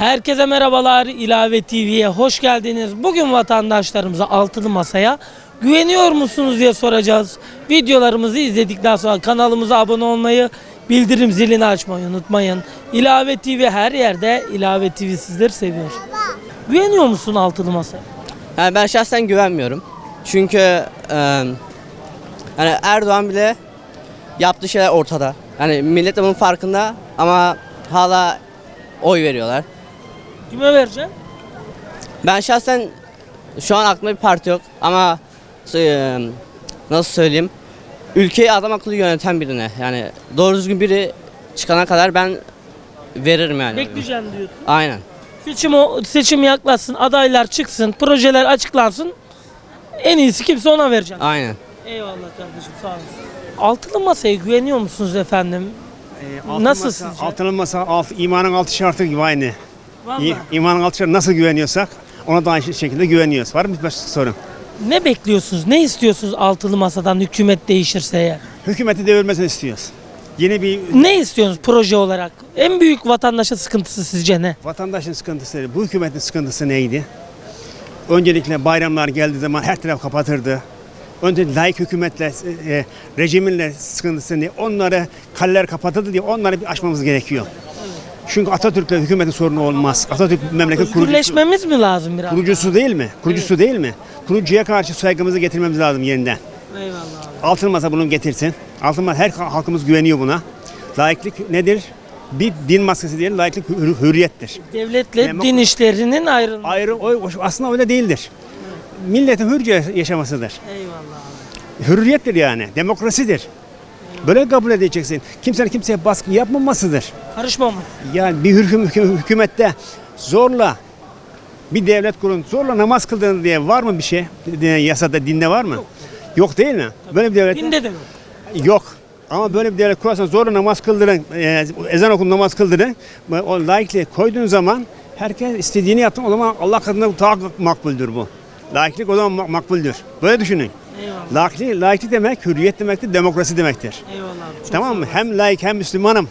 Herkese merhabalar İlave TV'ye hoş geldiniz. Bugün vatandaşlarımıza altılı masaya güveniyor musunuz diye soracağız. Videolarımızı izledikten sonra kanalımıza abone olmayı, bildirim zilini açmayı unutmayın. İlave TV her yerde İlave TV sizleri seviyor. Güveniyor musun altılı masaya? Yani ben şahsen güvenmiyorum. Çünkü e, yani Erdoğan bile yaptığı şeyler ortada. Yani millet de bunun farkında ama hala oy veriyorlar. Kime vereceksin? Ben şahsen şu an aklımda bir parti yok ama e, nasıl söyleyeyim ülkeyi adam akıllı yöneten birine yani doğru düzgün biri çıkana kadar ben veririm yani. Bekleyeceğim diyorsun. Aynen. Seçim, o- seçim yaklaşsın, adaylar çıksın, projeler açıklansın. En iyisi kimse ona vereceğim. Aynen. Eyvallah kardeşim sağ olasın. Altılı masaya güveniyor musunuz efendim? Altın Nasıl masa, sizce? Altın masa, alt, imanın altı şartı gibi aynı. Vallahi. İ, imanın altı şartı nasıl güveniyorsak ona da aynı şekilde güveniyoruz. Var mı bir başka sorun? Ne bekliyorsunuz? Ne istiyorsunuz altılı masadan hükümet değişirse eğer? Hükümeti devirmesini istiyoruz. Yeni bir Ne istiyorsunuz proje olarak? En büyük vatandaşa sıkıntısı sizce ne? vatandaşın sıkıntısı, bu hükümetin sıkıntısı neydi? Öncelikle bayramlar geldiği zaman her taraf kapatırdı. Önce layık hükümetle, e, rejiminle sıkıntısı ne? Onları kaleler kapatıldı diye onları bir aşmamız gerekiyor. Çünkü Atatürk'le hükümetin sorunu olmaz. Atatürk memleket kurucusu. Özgürleşmemiz mi lazım biraz? Kurucusu değil mi? Kurucusu değil mi? Kurucuya karşı saygımızı getirmemiz lazım yeniden. Eyvallah abi. Altın masa bunu getirsin. Altın masa her halkımız güveniyor buna. Layıklık nedir? Bir din maskesi değil, layıklık hür- hürriyettir. Devletle Demo- din işlerinin ayrılması. Ayrı, o, o- aslında öyle değildir. Milletin hürce yaşamasıdır. Eyvallah abi. Hürriyettir yani, demokrasidir. Böyle kabul edeceksin. Kimsenin kimseye baskı yapmamasıdır. Karışmamız. Yani bir hüküm, hüküm- hükümette zorla bir devlet kurun zorla namaz kıldığını diye var mı bir şey? Yasada, dinde var mı? Yok, değil mi? Böyle bir devlet Dinde de mi? yok. Ama böyle bir devlet kurarsan zorla namaz kıldırın, e, ezan okun namaz kıldırın. O laikliği koyduğun zaman herkes istediğini yaptın o zaman Allah katında daha makbuldür bu. Laiklik o zaman mak- makbuldür. Böyle düşünün. Eyvallah. Laiklik, laiklik demek hürriyet demektir, demokrasi demektir. Eyvallah abi. Çok Tamam mı? Hem laik hem Müslümanım.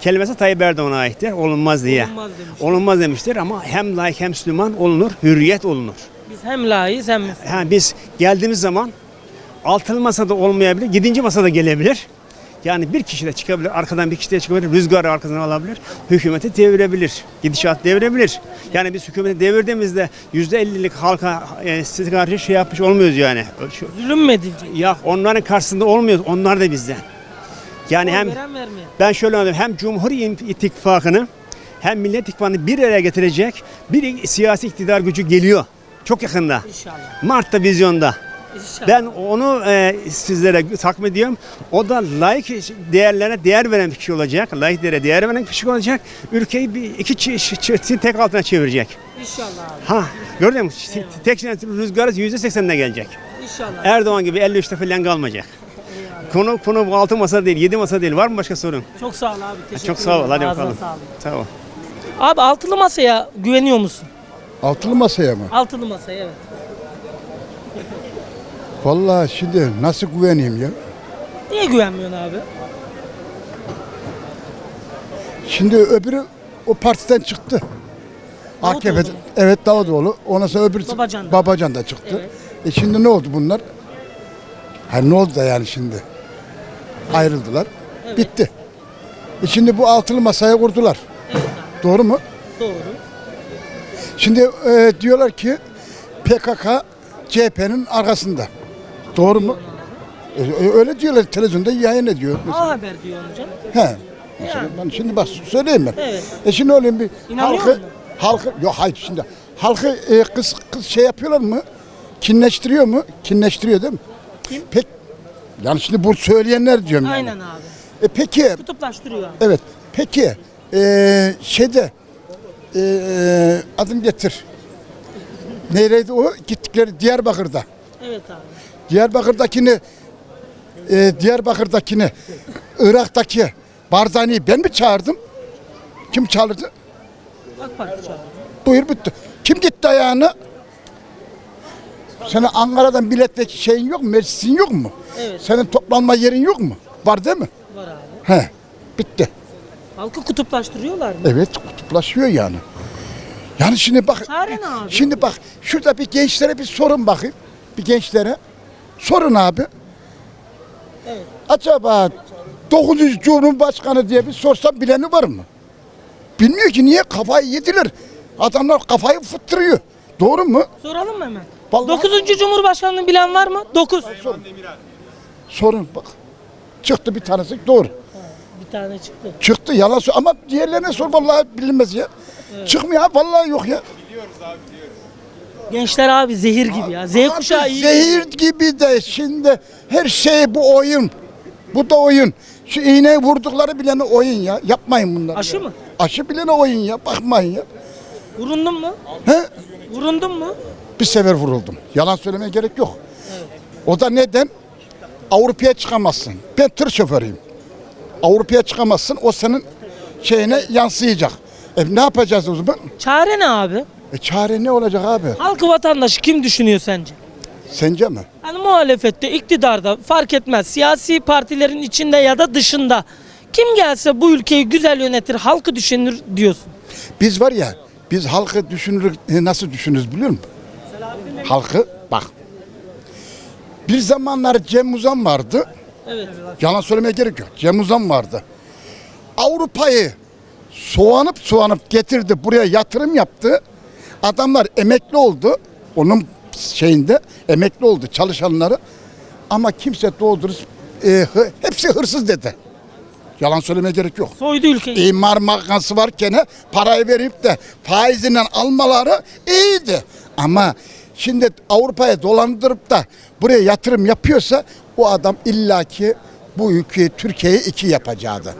Kelimesi Tayyip Erdoğan'a aittir. Olunmaz diye. Olunmaz demiş. Olunmaz demiştir ama hem laik hem Müslüman olunur, hürriyet olunur. Biz hem layığız hem Müslüman. Ha, biz geldiğimiz zaman altılı masada olmayabilir, yedinci masada gelebilir. Yani bir kişi de çıkabilir, arkadan bir kişi de çıkabilir, rüzgarı arkadan alabilir, hükümeti devirebilir, gidişat devirebilir. Yani biz hükümeti devirdiğimizde yüzde ellilik halka e, size karşı şey yapmış olmuyoruz yani. Zulüm mü edilecek? Ya onların karşısında olmuyoruz, onlar da bizden. Yani Oy hem veren vermeyen. ben şöyle anladım. Hem Cumhur İttifakı'nı hem Millet İttifakı'nı bir araya getirecek bir siyasi iktidar gücü geliyor. Çok yakında. İnşallah. Mart'ta vizyonda. İnşallah. Ben onu e, sizlere takdim ediyorum. O da layık değerlere değer veren bir kişi olacak. Layık değere değer veren bir kişi olacak. Ülkeyi bir iki çi- çi- tek altına çevirecek. İnşallah abi. Ha gördün mü? Tek rüzgarı yüzde seksenine gelecek. İnşallah. Erdoğan gibi 53'te falan kalmayacak. Konu konu bu altı masa değil, yedi masa değil. Var mı başka sorun? Çok sağ ol abi. Teşekkür Çok sağ ol. Hadi bakalım. sağlık. Sağ ol. Abi altılı masaya güveniyor musun? Altılı masaya mı? Altılı masaya evet. Vallahi şimdi nasıl güveneyim ya? Niye güvenmiyorsun abi? Şimdi öbürü o partiden çıktı. Davutoğlu AKP 'de- mu? evet Davutoğlu. Ondan sonra öbürü Babacan da. Babacan da çıktı. Evet. E şimdi ne oldu bunlar? Ha ne oldu da yani şimdi? Ayrıldılar. Evet. Bitti. E şimdi bu altılı masaya kurdular. Evet abi. Doğru mu? Doğru. Şimdi e, diyorlar ki PKK CHP'nin arkasında. Doğru mu? E, e, öyle diyorlar televizyonda yayın ediyor. A haber diyor canım. He. Mesela ben şimdi bak söyleyeyim ben. Evet. E şimdi olayım bir İnanıyor halkı musun? halkı yok hayır şimdi halkı e, kız kız şey yapıyorlar mı? Kinleştiriyor mu? Kinleştiriyor değil mi? Kim? Pek yani şimdi bu söyleyenler diyorum yani. Aynen abi. E peki Kutuplaştırıyor evet. Peki e, şeyde e, adım getir. Nereydi o? Gittikleri Diyarbakır'da. Evet abi. Diyarbakır'dakini e, Diyarbakır'dakini Irak'taki Barzani'yi ben mi çağırdım? Kim çağırdı? AK Parti çağırdı. Buyur bitti. Kim gitti ayağına? Senin Ankara'dan milletvekili şeyin yok mu? Meclisin yok mu? Evet. Senin toplanma yerin yok mu? Var değil mi? Var abi. He. Bitti. Halkı kutuplaştırıyorlar mı? Evet kutuplaşıyor yani. Yani şimdi bak Çare ne abi? şimdi bak şurada bir gençlere bir sorun bakayım. Bir gençlere sorun abi. Evet. Acaba 9. Cumhurbaşkanı diye bir sorsam bileni var mı? Bilmiyor ki niye kafayı yediler. Adamlar kafayı fıttırıyor. Doğru mu? Soralım mı hemen? Vallahi- 9. Cumhurbaşkanlığı bilen var mı? 9. Sorun bak. Çıktı bir tanesi doğru. Bir tane çıktı. Çıktı yalan sor ama diğerlerine sor vallahi bilinmez ya. Çıkmıyor abi vallahi yok ya. Gençler abi zehir gibi ya. Z kuşağı Abi iyi. Zehir gibi de şimdi her şey bu oyun. Bu da oyun. Şu iğne vurdukları bilene oyun ya. Yapmayın bunları. Aşı ya. mı? Aşı bilene oyun ya. Bakmayın ya. Vurundun mu? He? Vurundun mu? Bir sefer vuruldum. Yalan söylemeye gerek yok. O da neden? Avrupa'ya çıkamazsın. Ben tır şoförüyüm. Avrupa'ya çıkamazsın. O senin şeyine yansıyacak. E ne yapacağız o zaman? Çare ne abi? E çare ne olacak abi? Halkı vatandaşı kim düşünüyor sence? Sence mi? Yani muhalefette, iktidarda fark etmez. Siyasi partilerin içinde ya da dışında. Kim gelse bu ülkeyi güzel yönetir, halkı düşünür diyorsun. Biz var ya, biz halkı düşünür, e, nasıl düşünürüz biliyor musun? Halkı, bak. Bir zamanlar Cem Uzan vardı. Evet. Yalan söylemeye gerek yok. Cem Uzan vardı. Avrupa'yı soğanıp soğanıp getirdi. Buraya yatırım yaptı. Adamlar emekli oldu. Onun şeyinde emekli oldu çalışanları. Ama kimse dürüst, e, hepsi hırsız dedi. Yalan söylemeye gerek yok. Soydu ülkeyi. İmar makası varken parayı verip de faizinden almaları iyiydi. Ama şimdi Avrupa'ya dolandırıp da buraya yatırım yapıyorsa o adam illaki bu ülkeyi Türkiye'yi iki yapacaktı.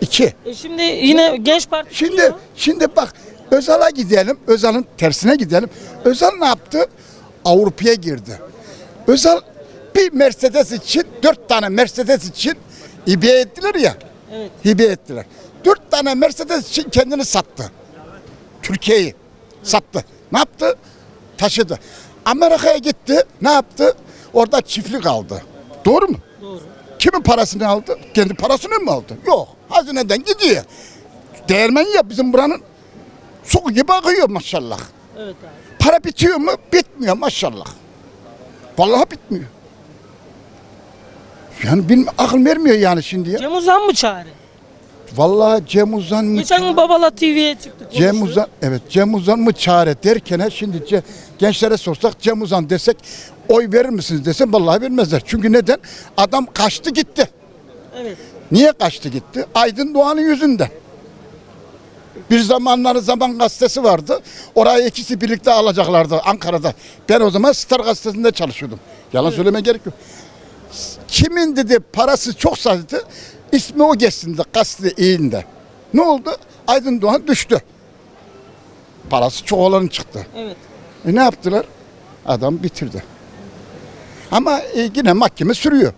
İki. E şimdi yine genç parti Şimdi kuruyor. şimdi bak Özal'a gidelim. Özal'ın tersine gidelim. Özal ne yaptı? Avrupa'ya girdi. Özal bir Mercedes için dört tane Mercedes için hibe ettiler ya. Evet. Hibe ettiler. Dört tane Mercedes için kendini sattı. Türkiye'yi sattı. Ne yaptı? Taşıdı. Amerika'ya gitti. Ne yaptı? Orada çiftlik aldı. Doğru mu? Doğru. Kimin parasını aldı? Kendi parasını mı aldı? Yok. Hazineden gidiyor. Değermen ya bizim buranın su gibi akıyor maşallah. Evet abi. Para bitiyor mu? Bitmiyor maşallah. Vallahi bitmiyor. Yani benim akıl vermiyor yani şimdi ya. Cem Uzan mı çare? Vallahi Cem Uzan mı? Geçen gün Babala TV'ye çıktık. Cem konuşuyor. Uzan, evet Cem Uzan mı çare derken ha şimdi ce- gençlere sorsak Cem Uzan desek oy verir misiniz desem vallahi vermezler. Çünkü neden? Adam kaçtı gitti. Evet. Niye kaçtı gitti? Aydın Doğan'ın yüzünden. Bir zamanları Zaman Gazetesi vardı. Orayı ikisi birlikte alacaklardı Ankara'da. Ben o zaman Star Gazetesi'nde çalışıyordum. Yalan söyleme gerek yok. Kimin dedi parası çok saydı ismi o geçsin de gazete iyinde. Ne oldu? Aydın Doğan düştü. Parası çok olanın çıktı. Evet. E ne yaptılar? Adam bitirdi. Ama e, yine mahkeme sürüyor.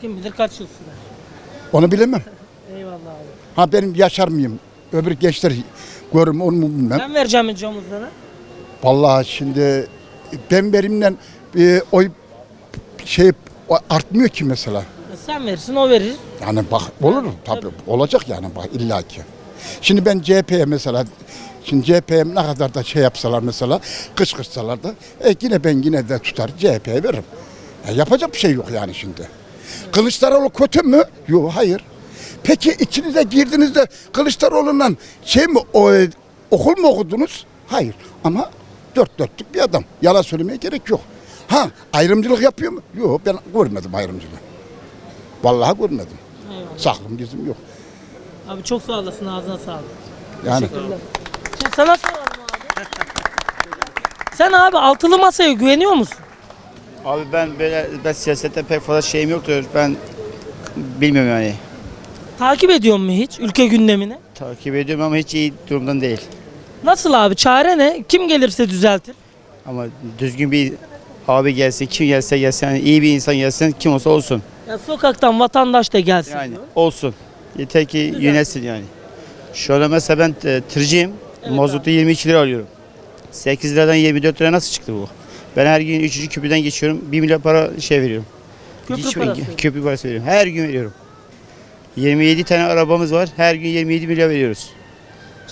Kim bilir kaç yıl sürer. Onu bilemem. Eyvallah abi. Ha benim yaşar mıyım? Öbür gençler görür mü onu mu bilmem. Ben vereceğim mi Uzan'a? Vallahi şimdi ben benimle e, oy şey artmıyor ki mesela. E Sen verirsin o verir. Yani bak olur tabii olacak yani bak illaki. Şimdi ben CHP'ye mesela şimdi CHP'ye ne kadar da şey yapsalar mesela kışkırtsalar da e, yine ben yine de tutar CHP'ye veririm. Ya yapacak bir şey yok yani şimdi. Kılıçdaroğlu kötü mü? Yok hayır. Peki içinize girdiğinizde Kılıçdaroğlu'ndan şey mi o, e, okul mu okudunuz? Hayır ama dört dörtlük bir adam. Yalan söylemeye gerek yok. Ha ayrımcılık yapıyor mu? Yok ben görmedim ayrımcılığı. Vallahi görmedim. Eyvallah. Saklım gizlim yok. Abi çok sağ olasın ağzına sağlık. Yani Teşekkürler. Şimdi sana soralım abi. Sen abi altılı masaya güveniyor musun? Abi ben böyle ben siyasette pek fazla şeyim yoktur. Ben bilmiyorum yani. Takip ediyor mu hiç ülke gündemini? Takip ediyorum ama hiç iyi durumdan değil. Nasıl abi? Çare ne? Kim gelirse düzeltir. Ama düzgün bir abi gelsin, kim gelse gelsin, yani iyi bir insan gelsin, kim olsa olsun. Ya sokaktan vatandaş da gelsin. Yani diyor. olsun. Yeter ki yönetsin yani. Şu anda mesela ben e, tırcıyım. Evet Mazotu 22 lira alıyorum. 8 liradan 24 lira nasıl çıktı bu? Ben her gün 3. köprüden geçiyorum. 1 milyar para şey veriyorum. Köprü Hiç- parası. Köprü parası veriyorum. Her gün veriyorum. 27 tane arabamız var. Her gün 27 milyar veriyoruz.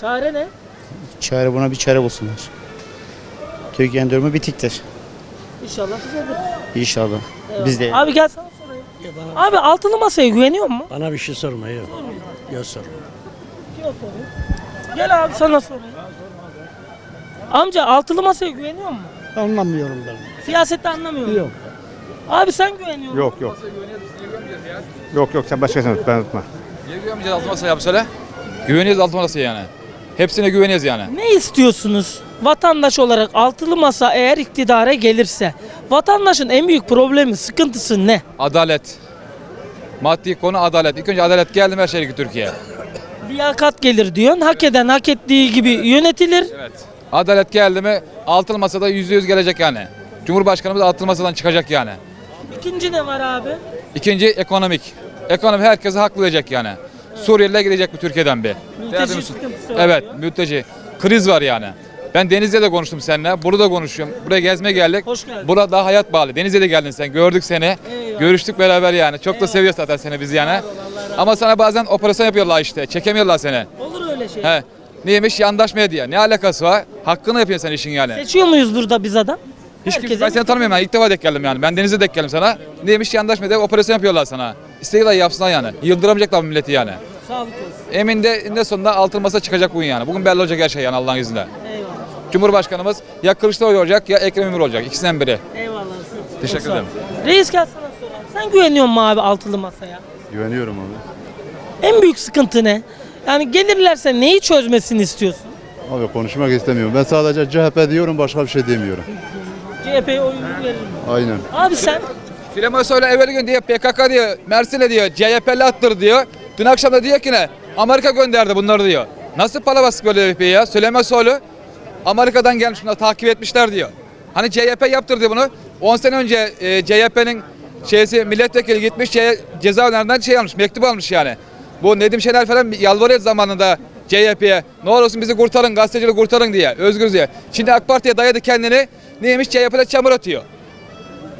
Çare ne? Çare buna bir çare bulsunlar. Türkiye'nin durumu bitiktir. İnşallah düzelir. İnşallah. Biz de Abi gel sana sorayım. Abi altılı masaya güveniyor musun? Bana bir şey sorma yok. Yok sorma. Gel abi sana sorayım. Amca altılı masaya güveniyor musun? Anlamıyorum ben. Siyasette anlamıyor musun? Yok. Abi sen güveniyor musun? Yok yok. Yok yok sen başkasını tut ben tutma. Niye güvenmeyeceğiz altı masaya abi söyle? Güveniyoruz altı masaya yani. Hepsine güveniyoruz yani. Ne istiyorsunuz? Vatandaş olarak altılı masa eğer iktidara gelirse vatandaşın en büyük problemi, sıkıntısı ne? Adalet. Maddi konu adalet. İlk önce adalet geldi mi her şey Türkiye. Liyakat gelir diyorsun. Hak eden hak ettiği gibi yönetilir. Evet. Adalet geldi mi altılı masada yüzde yüz gelecek yani. Cumhurbaşkanımız altılı masadan çıkacak yani. İkinci ne var abi? İkinci ekonomik. Ekonomi herkese hak verecek yani. Suriyeliler gidecek bu Türkiye'den bir. Mülteci misin? sıkıntısı var Evet diyor. mülteci. Kriz var yani. Ben Denizli'de de konuştum seninle. Burada da konuşuyorum. Buraya gezmeye geldik. Hoş geldin. Burada daha hayat bağlı. Denizli'de de geldin sen. Gördük seni. Eyvallah. Görüştük beraber yani. Çok da seviyoruz zaten seni biz yani. Ama sana bazen operasyon yapıyorlar işte. Çekemiyorlar seni. Olur öyle şey. He. Neymiş? Yandaş medya. Ne alakası var? Hakkını yapıyorsun sen işin yani. Seçiyor muyuz burada biz adam? Hiç kimse, ben seni tanımıyorum yani. İlk defa denk geldim yani. Ben Denizli'de denk geldim sana. Neymiş? Yandaş medya operasyon yapıyorlar sana. İstediler yapsınlar yani. Yıldıramayacaklar milleti yani. Sağlık olsun. Emin de en sonunda altın masa çıkacak bugün yani. Bugün belli olacak her şey yani Allah'ın izniyle. Eyvallah. Cumhurbaşkanımız ya Kılıçdaroğlu olacak ya Ekrem İmamoğlu olacak. İkisinden biri. Eyvallah. Teşekkür ederim. Reis gel sana soralım. Sen güveniyor musun abi altılı masaya? Güveniyorum abi. En büyük sıkıntı ne? Yani gelirlerse neyi çözmesini istiyorsun? Abi konuşmak istemiyorum. Ben sadece CHP diyorum başka bir şey demiyorum. CHP'ye oyunu veririm. Aynen. Abi sen Süleyman Soylu evvel gün diyor PKK diyor, Mersin'e diyor, CHP'li attır diyor. Dün akşam da diyor ki ne? Amerika gönderdi bunları diyor. Nasıl palavas böyle bir şey ya? Süleyman Soylu Amerika'dan gelmiş bunlar takip etmişler diyor. Hani CHP yaptırdı bunu. 10 sene önce e, CHP'nin şeysi milletvekili gitmiş şey, cezaevlerinden şey almış, mektup almış yani. Bu Nedim Şener falan yalvarıyor zamanında CHP'ye. Ne olursun bizi kurtarın, gazetecileri kurtarın diye, özgür diye. Şimdi AK Parti'ye dayadı kendini. Neymiş CHP'de çamur atıyor.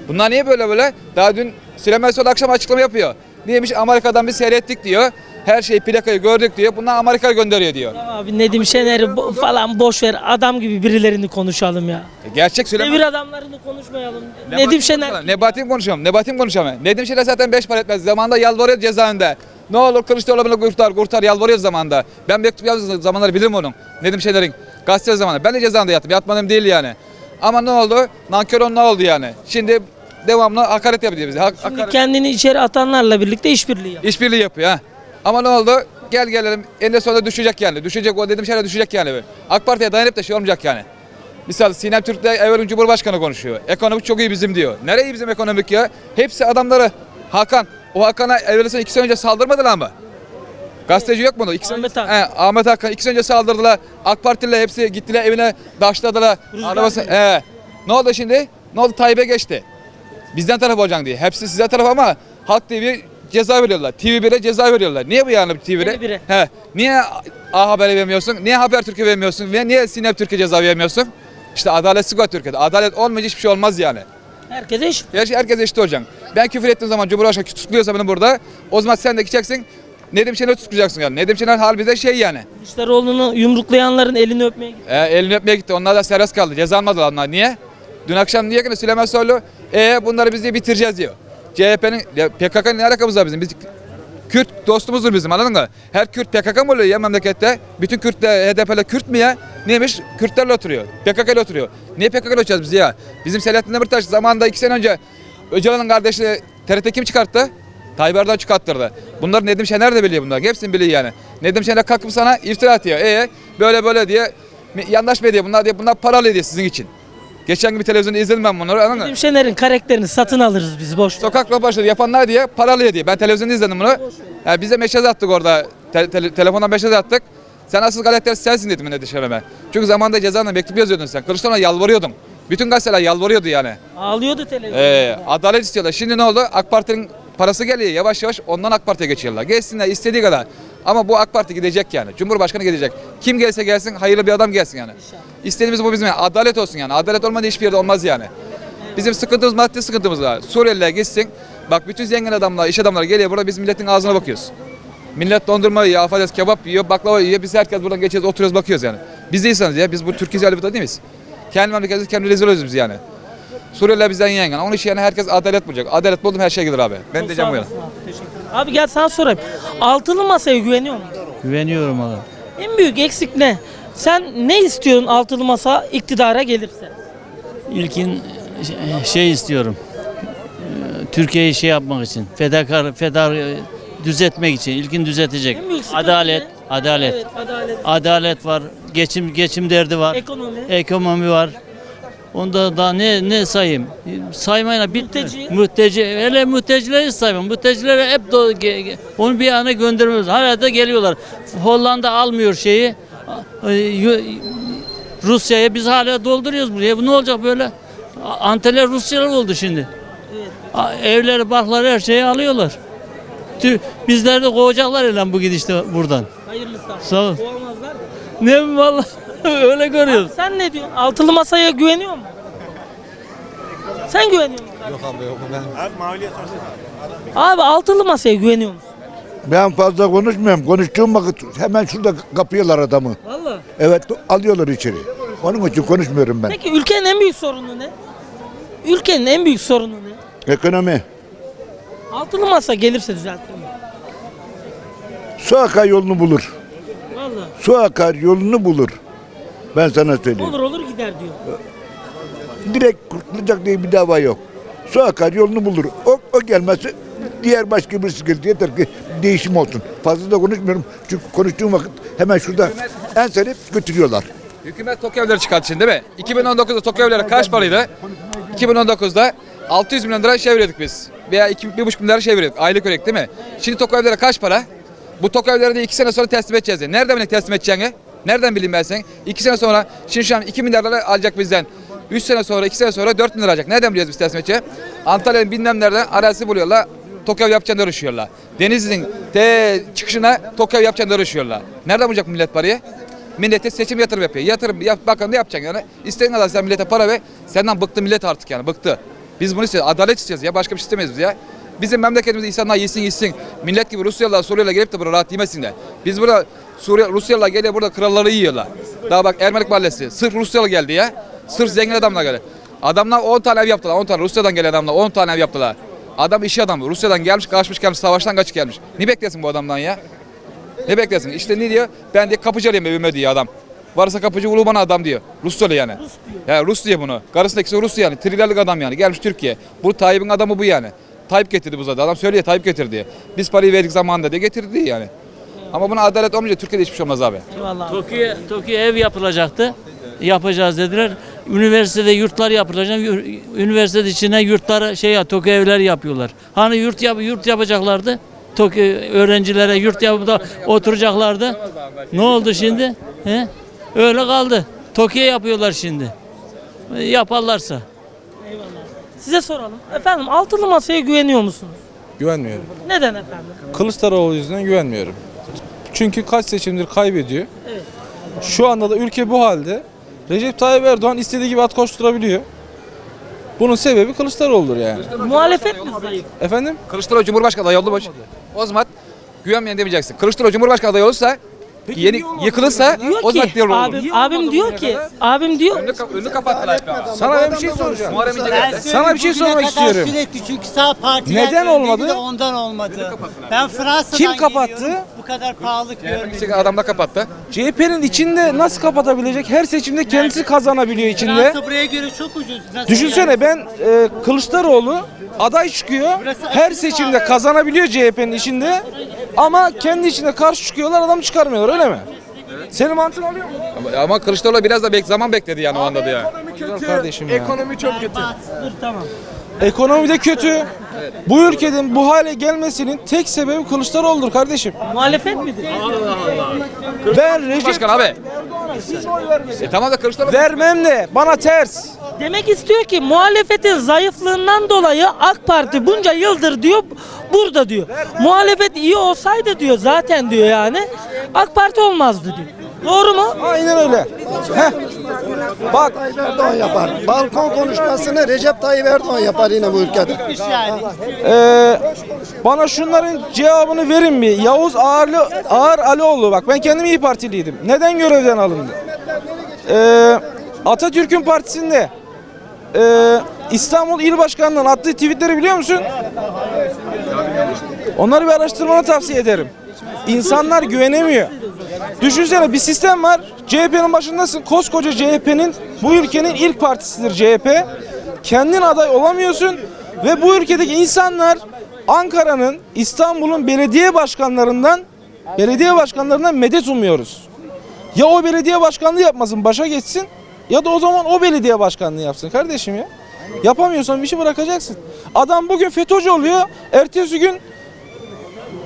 Bunlar niye böyle böyle? Daha dün Süleyman Soylu akşam açıklama yapıyor. Neymiş Amerika'dan bir seyrettik diyor. Her şeyi plakayı gördük diyor. Bunlar Amerika'ya gönderiyor diyor. Ya abi Nedim Şener'i bo- falan boş ver. Adam gibi birilerini konuşalım ya. E, Gerçek Süleyman Devir adamlarını konuşmayalım. Nebati Nedim Şener. konuşalım. Nebati mi konuşalım? Nebati mi konuşalım? Nedim Şener zaten beş para etmez. Zamanında yalvarıyor cezaevinde. Ne olur Kılıçdaroğlu'nu kurtar, kurtar yalvarıyor zamanında. Ben mektup yazdığım zamanları bilirim onun. Nedim Şener'in gazete zamanı. Ben de cezaevinde yattım. Yatmadım değil yani. Ama ne oldu? Nankör ne oldu yani? Şimdi devamlı hakaret yapıyor bize. Hak, Şimdi hakaret. kendini içeri atanlarla birlikte işbirliği yap. İşbirliği yapıyor ha. Ama ne oldu? Gel gelelim. En sonunda düşecek yani. Düşecek o dedim şeyler düşecek yani. AK Parti'ye dayanıp da şey olmayacak yani. Misal Sinem Türk'le evvel Cumhurbaşkanı konuşuyor. Ekonomik çok iyi bizim diyor. Nereye bizim ekonomik ya? Hepsi adamları. Hakan. O Hakan'a evvelsen iki sene önce saldırmadılar mı? Gazeteci yok mu? İki Ahmet Hakan. He, Ahmet Hakan. iki sene önce saldırdılar. AK Partililer hepsi gittiler evine daşladılar. Rüzgar Arabası. Bey. He. Ne oldu şimdi? Ne oldu? Tayyip'e geçti. Bizden taraf olacaksın diye. Hepsi size taraf ama Halk TV ceza veriyorlar. TV1'e ceza veriyorlar. Niye bu yani TV1'e? TV1'e. He. Niye A Haber'e vermiyorsun? Niye Haber Türkiye vermiyorsun? Ve niye Sinem Türkiye ceza vermiyorsun? İşte adaletsizlik var Türkiye'de. Adalet olmayınca hiçbir şey olmaz yani. Herkese eşit. Her, herkes eşit olacaksın. Ben küfür ettiğim zaman Cumhurbaşkanı tutukluyorsa beni burada o zaman sen de gideceksin. Nedim Şener'i tutuklayacaksın yani. Nedim Şener hal bize şey yani. Kılıçdaroğlu'nu yumruklayanların elini öpmeye gitti. E, elini öpmeye gitti. Onlar da serbest kaldı. Ceza almadılar onlar. Niye? Dün akşam niye ki Süleyman Soylu e, bunları biz diye bitireceğiz diyor. CHP'nin, PKK'nın ne alakamız var bizim? Biz Kürt dostumuzdur bizim anladın mı? Her Kürt PKK mı oluyor ya memlekette? Bütün Kürt de HDP'ler Kürt mü ya? Neymiş? Kürtlerle oturuyor. PKK ile oturuyor. Niye PKK ile oturacağız biz ya? Bizim Selahattin Demirtaş zamanında iki sene önce Öcalan'ın kardeşi TRT kim çıkarttı? Tayyip Erdoğan çıkarttırdı. Bunlar Nedim Şener de biliyor bunlar. Hepsini biliyor yani. Nedim Şener kalkıp sana iftira atıyor. E böyle böyle diye yandaş medya bunlar diye bunlar paralı diye sizin için. Geçen gün bir televizyonda izledim ben bunları anladın mı? Nedim Şener'in karakterini satın alırız biz boş. Sokak röportajları yapanlar diye paralı diye. Ben televizyonda izledim bunu. Yani biz de meşaz attık orada. Te- tele- telefondan meşaz attık. Sen asıl karakter sensin dedim ne dışarıma. Çünkü zamanında cezanla mektup yazıyordun sen. Kılıçdaroğlu'na yalvarıyordun. Bütün gazeteler yalvarıyordu yani. Ağlıyordu televizyonda. Ee, adalet istiyorlar. Şimdi ne oldu? AK Parti'nin parası geliyor yavaş yavaş ondan AK Parti'ye geçiyorlar. Geçsinler istediği kadar. Ama bu AK Parti gidecek yani. Cumhurbaşkanı gidecek. Kim gelse gelsin hayırlı bir adam gelsin yani. İstediğimiz bu bizim yani. Adalet olsun yani. Adalet olmadan hiçbir yerde olmaz yani. Bizim sıkıntımız maddi sıkıntımız var. Suriyeliler gitsin. Bak bütün zengin adamlar, iş adamları geliyor burada biz milletin ağzına bakıyoruz. Millet dondurma yiyor, affedersin kebap yiyor, baklava yiyor. Biz herkes buradan geçiyoruz, oturuyoruz, bakıyoruz yani. Biz de insanız ya. Biz bu Türkiye Cumhuriyeti değil miyiz? Kendi memleketimiz kendi rezil yani. Suriyeliler bizden yani. Onun için yani herkes adalet bulacak. Adalet buldum her şey gelir abi. Ben Çok diyeceğim bu yana. abi, gel sana sorayım. Altılı masaya güveniyor musun? Güveniyorum abi. En büyük eksik ne? Sen ne istiyorsun altılı masa iktidara gelirse? İlkin e, şey istiyorum. E, Türkiye'yi şey yapmak için. Fedakar, fedar e, düzeltmek için. İlkin düzeltecek. Adalet, ne? adalet. Evet, adalet, Adalet var. Geçim geçim derdi var. ekonomi. Ekonomi var. Onda da ne ne sayayım? Saymayla bitmiyor. Mülteci. Mülteci. Hele mültecileri saymam. Mültecileri hep do, ge- ge- onu bir yana göndermiyoruz. Hala da geliyorlar. Hollanda almıyor şeyi. Y- Rusya'ya biz hala dolduruyoruz buraya. Bu ne olacak böyle? Anteler Rusyalar oldu şimdi. Evleri, barkları her şeyi alıyorlar. Bizleri de kovacaklar lan bu gidişte buradan. Hayırlısı. Sağ ol. Kovamazlar. Ne valla öyle görüyoruz. Sen ne diyorsun? Altılı masaya güveniyor musun? Sen güveniyor musun? Yok abi yok ben. Abi altılı masaya güveniyor musun? Ben fazla konuşmuyorum. Konuştuğum vakit hemen şurada kapıyorlar adamı. Valla. Evet alıyorlar içeri. Onun için konuşmuyorum ben. Peki ülkenin en büyük sorunu ne? Ülkenin en büyük sorunu ne? Ekonomi. Altılı masa gelirse düzeltir mi? Su akar yolunu bulur. Valla. Su akar yolunu bulur. Ben sana söyleyeyim. Olur olur gider diyor. Direkt kurtulacak diye bir dava yok. Su akar yolunu bulur. O, o gelmezse diğer başka birisi gelir. Yeter ki değişim olsun. Fazla da konuşmuyorum. Çünkü konuştuğum vakit hemen şurada en serip götürüyorlar. Hükümet TOKİ evleri çıkarttı şimdi değil mi? 2019'da TOKİ evleri kaç paraydı? 2019'da 600 milyon lira şey veriyorduk biz. Veya 2, 1,5 milyon lira şey veriyorduk. Aylık ödedik değil mi? Şimdi TOKİ evleri kaç para? Bu TOKİ evleri de 2 sene sonra teslim edeceğiz. diye. Nereden bileyim teslim edeceğini? Nereden bileyim ben sen? 2 sene sonra, şimdi şu an 2 milyar lira alacak bizden. 3 sene sonra, 2 sene sonra 4 bin lira alacak. Nereden biliyoruz biz edeceği? Antalya'nın bilmem nereden arazisi buluyorlar. TOKİ yapacağını uğraşıyorlar. Denizli'nin de çıkışına TOKİ yapacağını uğraşıyorlar. Nereden bulacak millet parayı? Millete seçim yatırım yapıyor. Yatırım yap, bakan da yapacaksın yani. İstediğin kadar sen millete para ver. Senden bıktı millet artık yani bıktı. Biz bunu istiyoruz. Adalet istiyoruz ya. Başka bir şey istemeyiz biz ya. Bizim memleketimizde insanlar yesin yesin. Millet gibi Rusyalılar, Suriyeliler gelip de burada rahat yemesinler. Biz burada Suriye, Rusyalılar geliyor burada kralları yiyorlar. Daha bak Ermenik Mahallesi. Sırf Rusyalı geldi ya. Sırf zengin adamlar geldi. Adamlar 10 tane ev yaptılar. 10 tane Rusya'dan gelen adamlar 10 tane ev yaptılar. Adam işi adamı. Rusya'dan gelmiş, kaçmış gelmiş, savaştan kaçıp gelmiş. Ne beklesin bu adamdan ya? Ne beklesin? İşte ne diyor? Ben diye kapıcı evime diyor adam. Varsa kapıcı ulu bana adam diyor. Rusyalı yani. Rus diyor. Ya Rus diyor bunu. Karısının ikisi Rus yani. Trilyarlık adam yani. Gelmiş Türkiye. Bu Tayyip'in adamı bu yani. Tayyip getirdi bu zaten. Adam söylüyor Tayyip getirdi diye. Biz parayı verdik zamanında diye getirdi yani. Ama buna adalet olmayınca Türkiye'de hiçbir şey olmaz abi. Toki, Toki ev yapılacaktı. Yapacağız dediler. Üniversitede yurtlar yapılacak. Üniversite içine yurtlar şey ya Toki evler yapıyorlar. Hani yurt yap yurt yapacaklardı. Toki öğrencilere yurt yapıp da oturacaklardı. Ne oldu şimdi? He? Öyle kaldı. Toki'ye yapıyorlar şimdi. Yaparlarsa. Size soralım. Efendim altılı masaya güveniyor musunuz? Güvenmiyorum. Neden efendim? Kılıçdaroğlu yüzünden güvenmiyorum. Çünkü kaç seçimdir kaybediyor. Evet. Şu anda da ülke bu halde. Recep Tayyip Erdoğan istediği gibi at koşturabiliyor. Bunun sebebi Kılıçdaroğlu'dur yani. Muhalefet mi zayıf? Efendim? Kılıçdaroğlu Cumhurbaşkanı adayı oldu mu? O zaman güvenmeyen demeyeceksin. Kılıçdaroğlu Cumhurbaşkanı adayı olursa yeni yıkılırsa Diyor o zaman ki diyor olur. abim, abim diyor ki abim diyor Önünü, kap- önünü kapattılar. Sana ben bir şey soracağım. Muharrem İnce geldi. Sana bir şey sormak istiyorum. Sürekli çünkü sağ partiler Neden öndeydi olmadı? de ondan olmadı. Ben Fransa'dan Kim kapattı? geliyorum. Bu kadar pahalılık görmedim. Adam da kapattı. CHP'nin içinde nasıl kapatabilecek? Her seçimde kendisi kazanabiliyor içinde. Fransa buraya göre çok ucuz. Nasıl Düşünsene ben e, Kılıçdaroğlu aday çıkıyor. Her seçimde kazanabiliyor CHP'nin içinde. Ama kendi içinde karşı çıkıyorlar adam çıkarmıyorlar öyle mi? Senin mantığın alıyor mu? Ama, ama Kılıçdaroğlu biraz da bek zaman bekledi yani o anda da yani. Güzel kardeşim ya. ekonomi çok kötü. Dur tamam. Ekonomi de kötü. Bu ülkenin bu hale gelmesinin tek sebebi Kılıçdaroğlu'dur kardeşim. Muhalefet midir? Ben Recep Başkan abi. Erdoğan'a hiç oy vermedim. E tamam da Kılıçdaroğlu Vermem de bana ters. Demek istiyor ki muhalefetin zayıflığından dolayı AK Parti bunca yıldır diyor burada diyor. Muhalefet iyi olsaydı diyor zaten diyor yani AK Parti olmazdı diyor. Doğru mu? Aynen öyle. Heh. Bak Erdoğan yapar. Balkon konuşmasını Recep Tayyip Erdoğan yapar yine bu ülkede. Ee, bana şunların cevabını verin bir. Yavuz Ağarlı, Ağar Alioğlu bak ben kendim iyi Partiliydim. Neden görevden alındı? Ee, Atatürk'ün partisinde ee, İstanbul İl Başkanı'nın attığı tweetleri biliyor musun? Onları bir araştırmanı tavsiye ederim. İnsanlar güvenemiyor. Düşünsene bir sistem var. CHP'nin başındasın. Koskoca CHP'nin bu ülkenin ilk partisidir CHP. Kendin aday olamıyorsun ve bu ülkedeki insanlar Ankara'nın, İstanbul'un belediye başkanlarından belediye başkanlarından medet umuyoruz. Ya o belediye başkanlığı yapmasın, başa geçsin ya da o zaman o belediye başkanlığı yapsın kardeşim ya. Yapamıyorsan bir şey bırakacaksın. Adam bugün FETÖ'cü oluyor, ertesi gün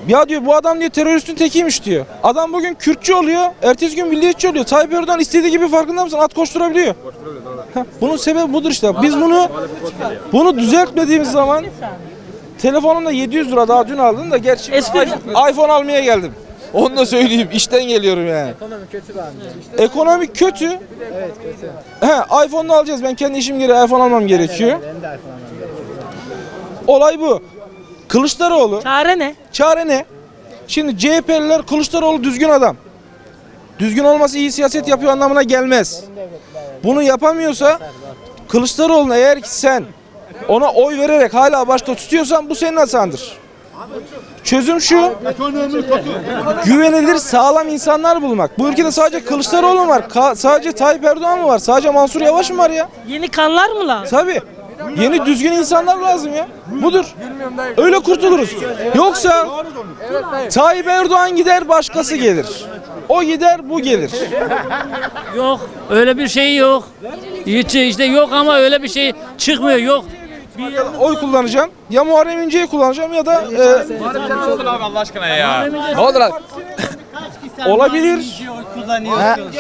ya diyor bu adam diyor teröristin tekiymiş diyor. Adam bugün Kürtçü oluyor, ertesi gün milliyetçi oluyor. Tayyip Erdoğan istediği gibi farkında mısın? At koşturabiliyor. Heh, Bunun sebebi budur işte. Biz bunu bunu düzeltmediğimiz zaman telefonumda 700 lira daha dün aldım da gerçi iPhone, iPhone almaya geldim. Onu da söyleyeyim. İşten geliyorum yani. Ekonomi kötü Ekonomi kötü. Evet kötü. He, iPhone'u alacağız. Ben kendi işim gereği iPhone almam gerekiyor. Olay bu. Kılıçdaroğlu Çare ne? Çare ne? Şimdi CHP'liler Kılıçdaroğlu düzgün adam. Düzgün olması iyi siyaset yapıyor anlamına gelmez. Bunu yapamıyorsa Kılıçdaroğlu'na eğer ki sen ona oy vererek hala başta tutuyorsan bu senin hatandır. Çözüm şu. Güvenilir sağlam insanlar bulmak. Bu ülkede sadece Kılıçdaroğlu mu var? Ka- sadece Tayyip Erdoğan mı var? Sadece Mansur Yavaş mı var ya? Yeni kanlar mı lazım? Tabii. Yeni düzgün insanlar lazım ya. Budur. Öyle kurtuluruz. Yoksa Tayyip Erdoğan gider başkası gelir. O gider bu gelir. Yok öyle bir şey yok. Hiç işte yok ama öyle bir şey çıkmıyor yok. Oy kullanacağım. Ya Muharrem İnce'yi kullanacağım ya da e, Ne oldu lan? Olabilir.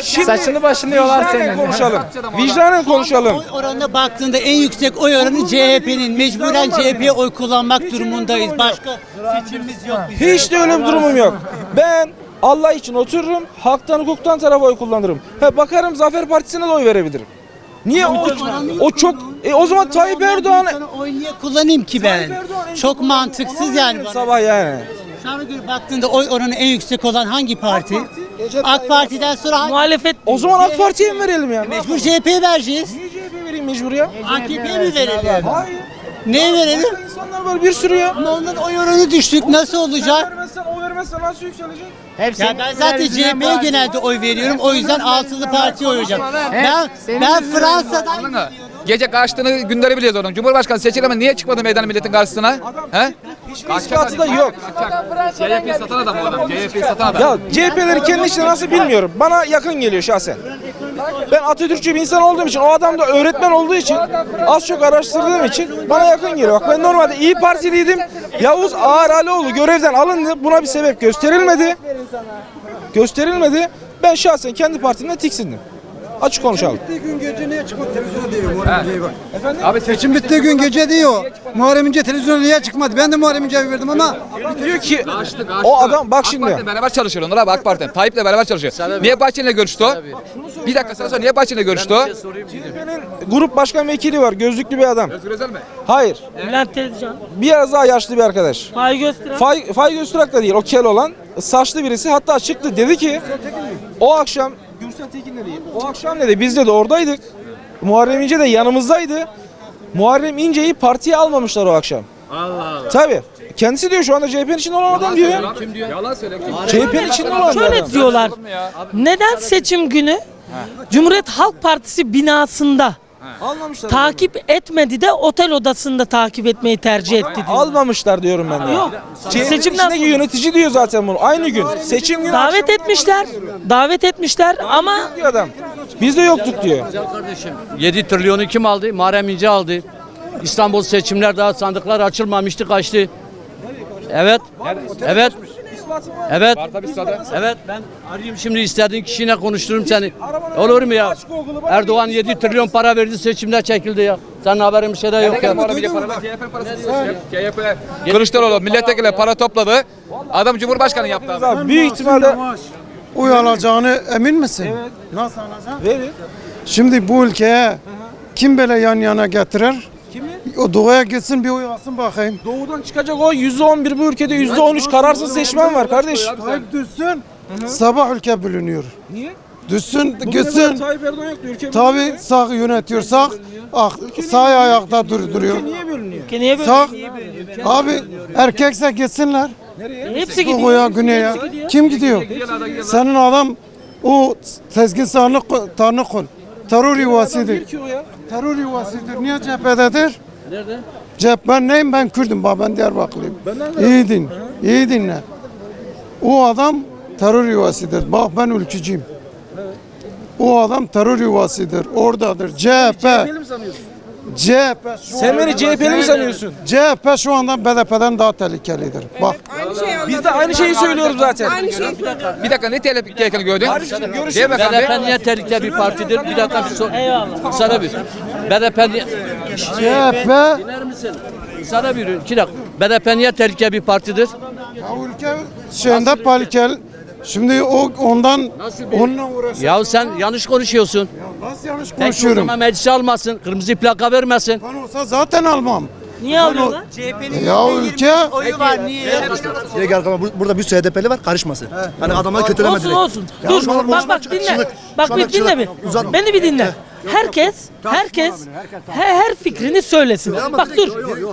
Şimdi Saçını başını yolar vicdanen konuşalım. Vicdanen konuşalım. Oy oranına baktığında en yüksek oy oranı CHP'nin. Mecburen CHP'ye oy kullanmak durumundayız. Başka seçimimiz yok. bizim. Hiç de öyle bir durumum yok. Ben Allah için otururum, haktan hukuktan tarafa oy kullanırım. He, bakarım Zafer Partisi'ne de oy verebilirim. Niye o, o çok e, o zaman Tayyip Erdoğan Sana oy niye kullanayım ki ben? Çok mantıksız yani. bana. sabah yani. Şu ana göre baktığında oy oranı en yüksek olan hangi parti? AK Parti'den sonra hangi? Muhalefet O zaman AK Parti'ye mi verelim yani? Mecbur CHP'ye vereceğiz. Niye CHP vereyim mecbur ya? AKP'ye mi verelim? Hayır. Neye verelim? İnsanlar var bir sürü ya. Ama onların oy oranı düştük. Nasıl Sen olacak? vermezsen o vermezsen nasıl yükselecek? Ya ben zaten CHP'ye genelde oy veriyorum. O yüzden altılı partiye oy olacağım. Ben ben Fransa'dan Gece kaçtığını günleri biliyoruz onun. Cumhurbaşkanı seçildi ama niye çıkmadı meydan milletin karşısına? He? Hiçbir ispatı da yok. CHP satan adam o adam. CHP satan adam. Ya CHP'leri kendi içinde nasıl bilmiyorum. Bana yakın geliyor şahsen. Ben Atatürkçü bir insan olduğum için, o adam da öğretmen olduğu için, az çok araştırdığım için bana yakın geliyor. Bak ben normalde İyi Partiliydim. Yavuz Ağar Alioğlu görevden alındı. Buna bir sebep gösterilmedi. Gösterilmedi. Ben şahsen kendi partimden tiksindim. Açık konuşalım. Abi Seçim bittiği gün gece diyor. Muharrem İnce televizyona niye çıkmadı? Ben de Muharrem İnce'ye verdim ama Diyor ki o adam bak şimdi. AK Parti'yle beraber çalışıyor onlar abi AK Parti. Tayyip'le beraber çalışıyor. Niye Bahçeli'yle görüştü o? Bir dakika sana sor. Niye Bahçeli'yle görüştü o? CHP'nin grup başkan vekili var. Gözlüklü bir adam. Özgür Özel mi? Hayır. Bülent Tezcan. Biraz daha yaşlı bir arkadaş. Fay gösteren. Fay, Fay Göztürk da değil, o kel olan saçlı birisi hatta çıktı dedi ki o akşam Tekin de değil, o akşam dedi biz de oradaydık. Muharrem İnce de yanımızdaydı. Muharrem İnce'yi partiye almamışlar o akşam. Allah Allah. Tabii. Kendisi diyor şu anda CHP'nin içinde olan adam diyor. Kim diyor? Yalan söyle. CHP'nin içinde olan bir Şöyle adam. diyorlar. Neden seçim günü Cumhuriyet Halk Partisi binasında Almamışlar. takip etmedi de otel odasında takip etmeyi tercih etti diyor. Almamışlar diyorum ben de. Yok. CHP'nin Seçimden içindeki yönetici diyor zaten bunu. Aynı gün. Seçim günü Davet etmişler. Davet etmişler ama diyor adam. Biz de yoktuk diyor. 7 trilyonu kim aldı? Muharrem İnce aldı. İstanbul seçimler daha sandıklar açılmamıştı kaçtı. Evet. Evet. Evet. Evet ben arayayım şimdi istediğin kişiyle konuştururum seni. Olur mu ya? Erdoğan 7 trilyon para verdi seçimler çekildi ya. Senin haberin bir şey de yok ya. Kılıçdaroğlu milletvekili para topladı. Adam Cumhurbaşkanı yaptı abi. Abi büyük ihtimalle oy alacağını emin misin? Evet. Nasıl alacak? Verir. Şimdi bu ülkeye kim böyle yan yana getirir? O doğuya gitsin bir oy alsın bakayım. Doğudan çıkacak o %11 bu ülkede %13 kararsız seçmen var kardeş. Tayyip düşsün. Sabah ülke bölünüyor. Niye? Düşsün gitsin. Tayyip Erdoğan yoktu. Ülke Tabi sağ yönetiyorsak ah, sağ ayakta durduruyor. Ülke niye bölünüyor? Ülke niye? Sağ abi erkekse gitsinler. Hepsi gidiyor. Doğuya güneye. Kim gidiyor? Senin adam o tezgin sanık tanık kul. Terör yuvasıdır. Ki o ya. Terör yuvasıdır. Niye cephededir? Nerede? Cep ben neyim ben Kürdüm baba ben Diyarbakırlıyım. İyi din. İyi dinle. O adam terör yuvasıdır. Bak ben ülkücüyüm. O adam terör yuvasıdır. Oradadır. CHP. CHP'li mi sanıyorsun? CHP. şu Sen beni CHP'li mi sanıyorsun? CHP şu anda BDP'den daha tehlikelidir. Bak. Biz de aynı şeyi söylüyoruz zaten. Bir dakika ne tehlikeli gördün? Bakalım. BDP niye tehlikeli bir partidir? Bir dakika bir sor. Eyvallah. Sana bir. BDP niye... CHP Dinler misin? Sana bir. İki dakika. BDP niye tehlikeli bir partidir? ya ülke şeyinde tehlikeli. Şimdi o ondan onunla uğraşıyor. Ya sen yanlış konuşuyorsun. Nasıl yanlış Peki o konuşuyorum? zaman meclise almasın. Kırmızı plaka vermesin. Ben olsa zaten almam. Niye alıyorlar? Ya ülke Direkt arkama bur- burada bir sürü HDP'li var karışmasın. Hani adamları kötüleme Olsun direkt. olsun. Ya Dur şu an bak konuşma bak çı- dinle. çığlık. Bak bir dinle bir. Uzatma. Beni bir dinle. Herkes herkes her, her fikrini söylesin. Bak dur.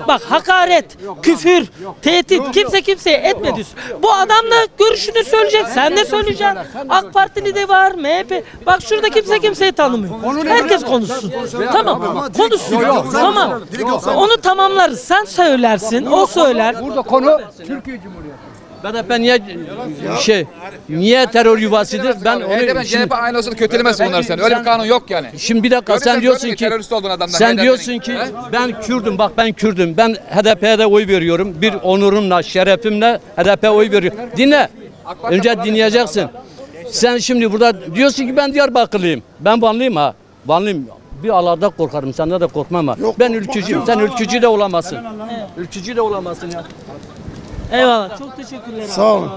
Bak hakaret, küfür, tehdit kimse kimseye etmedi. Bu adam da görüşünü söyleyecek. Sen de söyleyeceksin. AK Partili de var, MHP. Bak şurada kimse kimseyi tanımıyor. Herkes konuşsun. Tamam. Konuşsun. Tamam. Onu tamamlarız. Sen söylersin, o söyler. Burada konu BDP niye şey niye terör yuvasıdır? Ben onu HDP, şimdi, CHP aynı olsun kötülemesin bunlar sen. Öyle bir kanun yok yani. şimdi bir dakika Görürsen sen diyorsun ki terörist olduğun adamdan, sen diyorsun ki He? ben Kürdüm bak ben Kürdüm. Ben HDP'ye de oy veriyorum. Bir onurumla, şerefimle HDP'ye oy veriyorum. Dinle. Önce dinleyeceksin. Sen şimdi burada diyorsun ki ben Diyarbakırlıyım. Ben Vanlıyım ha. Vanlıyım. Bir Allah'da korkarım, senden de korkmam ha. ben ülkücüyüm. Sen ülkücü de olamazsın. Ülkücü de olamazsın ya. Eyvallah. Çok teşekkürler. sağ olun.